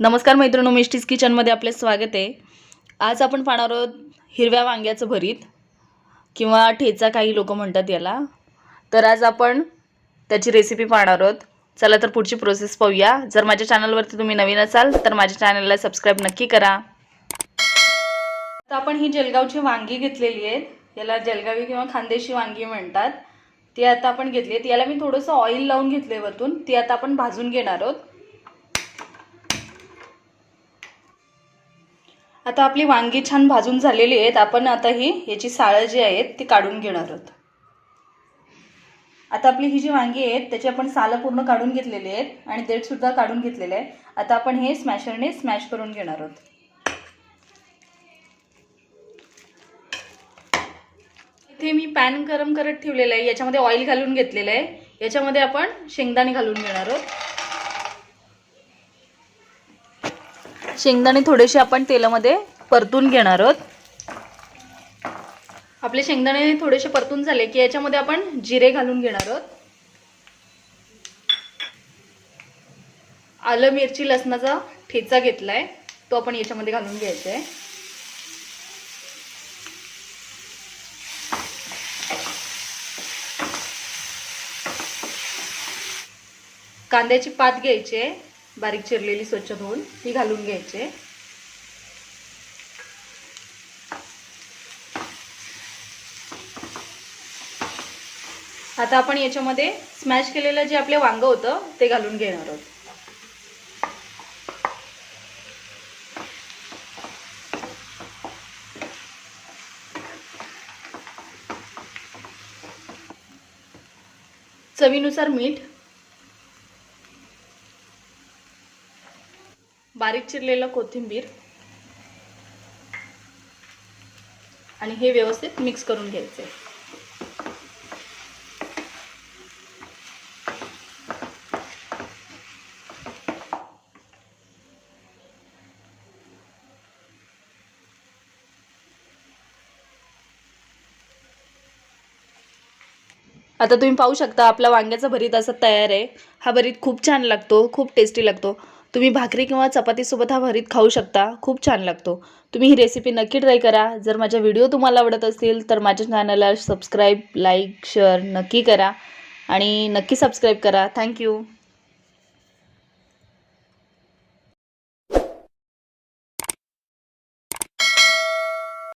नमस्कार मैत्रिणो मिष्टीज किचनमध्ये आपले स्वागत आहे. आज आपण पाहणार आहोत हिरव्या वांग्याचं भरीत किंवा ठेचा काही लोक म्हणतात याला. तर आज आपण त्याची रेसिपी पाहणार आहोत. चला तर पुढची प्रोसेस पाहूया. जर माझ्या चॅनलवरती तुम्ही नवीन असाल तर माझ्या चॅनलला सबस्क्राईब नक्की करा. तर आपण ही जलगावची वांगी घेतलेली आहेत याला जलगावी किंवा खानदेशी वांगी म्हणतात. ती आता आपण घेतली आहेत याला मी थोडंसं ऑइल लावून घेतले वरतून. ती आता आपण भाजून घेणार आहोत. आता आपली वांगी छान भाजून झालेली आहेत. आपण आता ही याची साळं जी आहेत ती काढून घेणार आहोत. आता आपली ही जी वांगी आहेत त्याची आपण सालं पूर्ण काढून घेतलेली आहेत आणि देठसुद्धा काढून घेतलेले आहे आता आपण हे स्मॅशरने स्मॅश करून घेणार आहोत. इथे मी पॅन गरम करत ठेवलेलं आहे. याच्यामध्ये ऑइल घालून घेतलेलं आहे. याच्यामध्ये आपण शेंगदाणे घालून घेणार आहोत. शेंगदाणे थोडेसे आपण तेलामध्ये परतून घेणार आहोत. आपले शेंगदाणे थोडेसे परतून झाले की याच्यामध्ये आपण जिरे घालून घेणार आहोत. आलं मिरची लसणाचा ठेचा घेतलाय तो आपण याच्यामध्ये घालून घ्यायचा आहे कांद्याची पात घ्यायची आहे बारीक चिरलेली स्वच्छ धुवून ती घालून घ्यायचे. आता आपण याच्यामध्ये स्मॅश केलेलं जे आपले वांग होतं ते घालून घेणार आहोत. चवीनुसार मीठ बारीक चिरलेलं कोथिंबीर. आणि हे व्यवस्थित मिक्स करून घ्यायचे आता तुम्ही पाहू शकता आपला वांग्याचा भरीत असा तयार आहे. हा भरीत खूप छान लागतो खूप टेस्टी लागतो. तुम्ही भाकरी किंवा चपातीसोबत हा भरीत खाऊ शकता. खूप छान लागतो. तुम्ही ही रेसिपी नक्की ट्राय करा. जर माझ्या व्हिडिओ तुम्हाला आवडत असतील तर माझ्या चॅनलला सबस्क्राईब लाईक शेअर नक्की करा. आणि नक्की सबस्क्राईब करा. थँक्यू